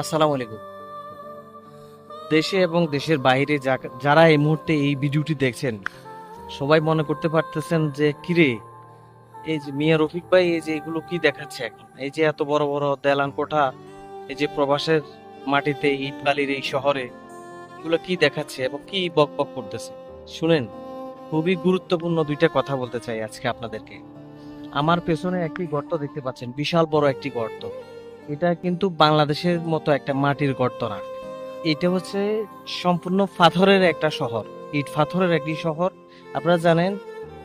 আসসালামু আলাইকুম। দেশে এবং দেশের বাইরে যারা এই মুহূর্তে এই ভিডিওটি দেখছেন, সবাই মনে করতে পারতেছেন যে, কিরে, এই যে মিয়া রফিক ভাই, এই যে এগুলো কি দেখাচ্ছে এখন? এই যে এত বড় বড় দেলান কোঠা, এই যে প্রবাসের মাটিতে ইট বালির এই শহরে, এগুলো কি দেখাচ্ছে এবং কি বক বক করতেছে? শুনেন, খুবই গুরুত্বপূর্ণ দুইটা কথা বলতে চাই আজকে আপনাদেরকে। আমার পেছনে একটি গর্ত দেখতে পাচ্ছেন, বিশাল বড় একটি গর্ত। এটা কিন্তু বাংলাদেশের মতো একটা মাটির গর্ত না। এটা হচ্ছে সম্পূর্ণ পাথরের একটা শহর। ইট পাথরের একটি শহর। আপনারা জানেন,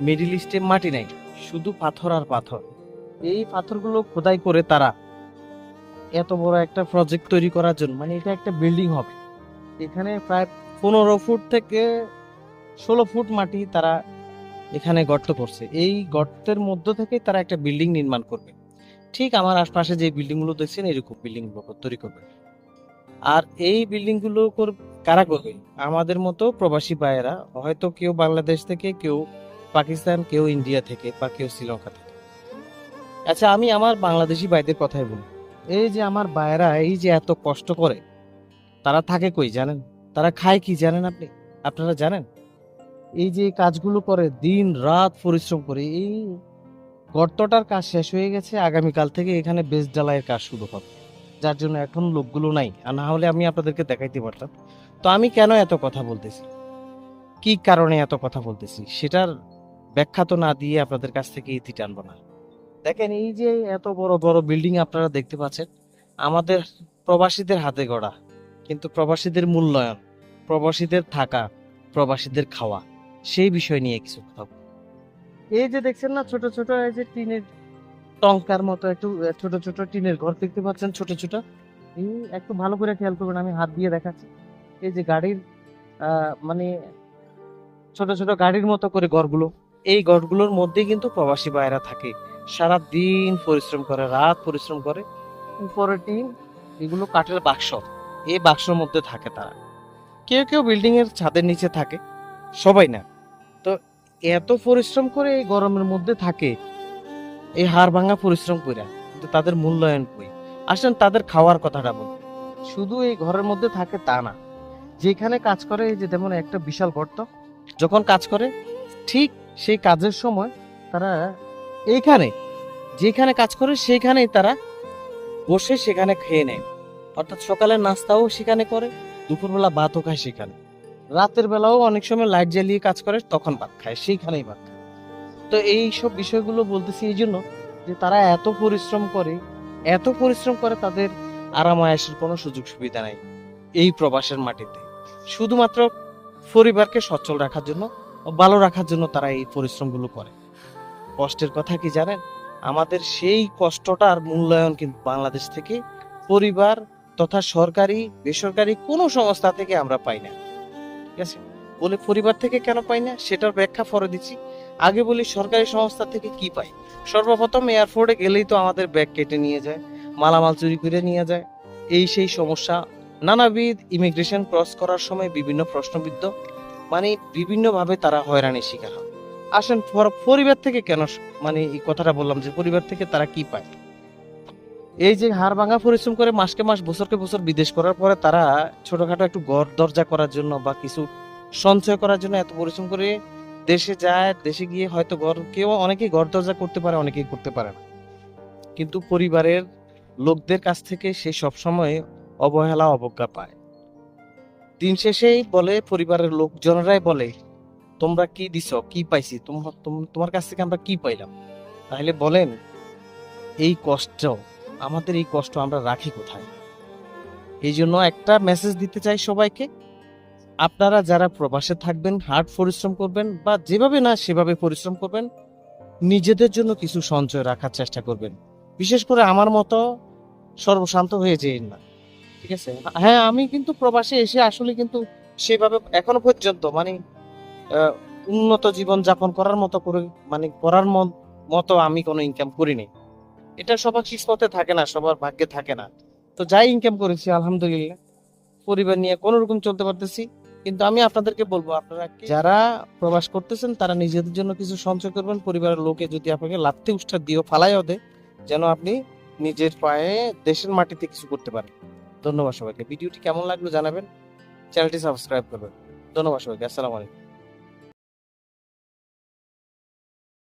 মিডিল ইস্টে মাটি নাই, শুধু পাথর আর পাথর। এই পাথরগুলো খোদাই করে তারা এত বড় একটা প্রজেক্ট তৈরি করার জন্য মানে এটা একটা বিল্ডিং হবে। এখানে প্রায় পনেরো ফুট থেকে ষোলো ফুট মাটি তারা এখানে গর্ত করছে। এই গর্তের মধ্য থেকে তারা একটা বিল্ডিং নির্মাণ করবে। ঠিক আমার আশপাশে যে বিল্ডিংগুলো দেখছেন, এরকম বিল্ডিং তৈরি করবে। আর এই বিল্ডিংগুলো কর- কারা করবে? আমাদের মতো প্রবাসী ভাইয়েরা, হয়তো কেউ বাংলাদেশ থেকে, কেউ পাকিস্তান, কেউ ইন্ডিয়া থেকে, বা কেউ শ্রীলঙ্কা থেকে। আচ্ছা আমি আমার বাংলাদেশি ভাইদের কথাই বলি। এই যে আমার ভাইয়েরা, এই যে এত কষ্ট করে, তারা থাকে কই জানেন? তারা খায় কি জানেন আপনি? আপনারা জানেন? এই যে কাজগুলো করে দিন রাত পরিশ্রম করে, এই গর্তটার কাজ শেষ হয়ে গেছে, আগামীকাল থেকে এখানে বেস ঢালাইয়ের কাজ শুরু হবে। যার জন্য এখন লোকগুলো নাই, আর না হলে আমি আপনাদেরকে দেখাইতে পারতাম। তো আমি কেন এত কথা বলতেছি? কি কারণে এত কথা বলতেছি? সেটার ব্যাখ্যা তো না দিয়ে আপনাদের কাছ থেকে ইতি টানবো না। দেখেন, এই যে এত বড় বড় বিল্ডিং আপনারা দেখতে পাচ্ছেন, আমাদের প্রবাসীদের হাতে গড়া। কিন্তু প্রবাসীদের মূল্যায়ন, প্রবাসীদের থাকা, প্রবাসীদের খাওয়া, সেই বিষয় নিয়ে কিছু কথা। এই যে দেখছেন না, ছোট ছোট এই যে টিনের টঙ্কার মতো একটু ছোট ছোট টিনের ঘর দেখতে পাচ্ছেন, ছোট ছোট। এই একটু ভালো করে খেয়াল করবেন আমি হাত দিয়ে দেখাচ্ছি। এই যে গাড়ির মানে ছোট ছোট গাড়ির মতো করে ঘরগুলো, এই ঘরগুলোর মধ্যে কিন্তু প্রবাসী ভাইরা থাকে। সারা দিন পরিশ্রম করে, রাত পরিশ্রম করে। উপরে টিন, এগুলো কাঠের বাক্স, এই বাক্সর মধ্যে থাকে তারা। কেউ কেউ বিল্ডিং এর ছাদের নিচে থাকে, সবাই না। এত পরিশ্রম করে এই গরমের মধ্যে থাকে, এই হাড় ভাঙা পরিশ্রম করে কিন্তু তাদের মূল্যায়ন কই? আসেন তাদের খাওয়ার কথাটা বল। শুধু এই ঘরের মধ্যে থাকে তা না, যেখানে কাজ করে এই যে যেমন একটা বিশাল গর্ত, যখন কাজ করে, ঠিক সেই কাজের সময় তারা এইখানে, যেখানে কাজ করে সেইখানেই তারা বসে সেখানে খেয়ে নেয়। অর্থাৎ সকালের নাস্তাও সেখানে করে, দুপুরবেলা ভাতও খায় সেখানে। রাতের বেলাও অনেক সময় লাইট জ্বালিয়ে কাজ করে, তখন ভাত খায়, সেইখানেই ভাত খায়। তো এই সব বিষয়গুলো বলতেছি এই জন্য যে তারা এত পরিশ্রম করে, এত পরিশ্রম করে তাদের আরাম আয়াসের কোনো সুযোগ সুবিধা নাই এই প্রবাসের মাটিতে। শুধুমাত্র পরিবারকে সচ্ছল রাখার জন্য ভালো রাখার জন্য তারা এই পরিশ্রমগুলো করে। কষ্টের কথা কি জানেন? আমাদের সেই কষ্টটার মূল্যায়ন কিন্তু বাংলাদেশ থেকে পরিবার তথা সরকারি, বেসরকারি কোনো সংস্থা থেকে আমরা পাই না। ঠিক আছে বলে, পরিবার থেকে কেন পাই না? সেটার ব্যাখ্যা পরে দিচ্ছি। আগে বলি, সরকারি সংস্থা থেকে কি পাই? সর্বপ্রথম এয়ারপোর্টে গেলেই তো আমাদের ব্যাগ কেটে নিয়ে যায়, মালামাল চুরি করে নিয়ে যায়। এই সেই সমস্যা। নানাবিধ ইমিগ্রেশন ক্রস করার সময় বিভিন্ন প্রশ্নবিদ্ধ মানে বিভিন্নভাবে তারা হয়রানির শিকার হয়। আসেন, পর- পরিবার থেকে কেন মানে এই কথাটা বললাম যে, পরিবার থেকে তারা কি পায়? এই যে হাড় ভাঙা পরিশ্রম করে মাসকে মাস, বছরকে বছর বিদেশ করার পরে তারা ছোটখাটো একটু ঘর দরজা করার জন্য বা কিছু সঞ্চয় করার জন্য এত পরিশ্রম করে দেশে যায়, দেশে গিয়ে হয়তো ঘর কেউ অনেকেই ঘর দরজা করতে পারে, অনেকেই করতে পারে না। কিন্তু পরিবারের লোকদের কাছ থেকে সে সবসময় অবহেলা, অবজ্ঞা পায়। দিন শেষেই বলে পরিবারের লোকজনেরাই বলে, তোমরা কি দিছ? কি পাইছি? তোমার কাছ থেকে আমরা কি পাইলাম? তাহলে বলেন, এই কষ্ট আমাদের এই কষ্ট আমরা রাখি কোথায়? এই জন্য একটা মেসেজ দিতে চাই সবাইকে। আপনারা যারা প্রবাসে থাকবেন হার্ড পরিশ্রম করবেন বা যেভাবে না সেভাবে পরিশ্রম করবেন, নিজেদের জন্য কিছু সঞ্চয় রাখার চেষ্টা করবেন। বিশেষ করে আমার মতো সর্বশান্ত হয়ে যেন না। ঠিক আছে? হ্যাঁ আমি কিন্তু প্রবাসে এসে আসলে কিন্তু সেভাবে এখনও পর্যন্ত মানে উন্নত জীবন যাপন করার মতো করে মানে করার মতো আমি কোনো ইনকাম করিনি। এটা সবার কিসমতে থাকে না, সবার ভাগ্যে থাকে না। তো যাই ইনকাম করেছি, আলহামদুলিল্লাহ। পরিবার নিয়ে কোনো রকম চলতে পারতেছি, কিন্তু আমি আপনাদেরকে বলব, আপনারা যারা প্রবাস করতেছেন, তারা নিজেদের জন্য কিছু সঞ্চয় করবেন। পরিবারের লোকে যদি আপনাকে লাত্তি উষ্ঠা দিও ফালাইও দে যেন আপনি নিজের পায়ে দেশের মাটিতে কিছু করতে পারেন। ধন্যবাদ সবাইকে। ভিডিওটি কেমন লাগল জানাবেন। চ্যানেলটি সাবস্ক্রাইব করবেন। ধন্যবাদ সবাইকে। আসসালামু আলাইকুম।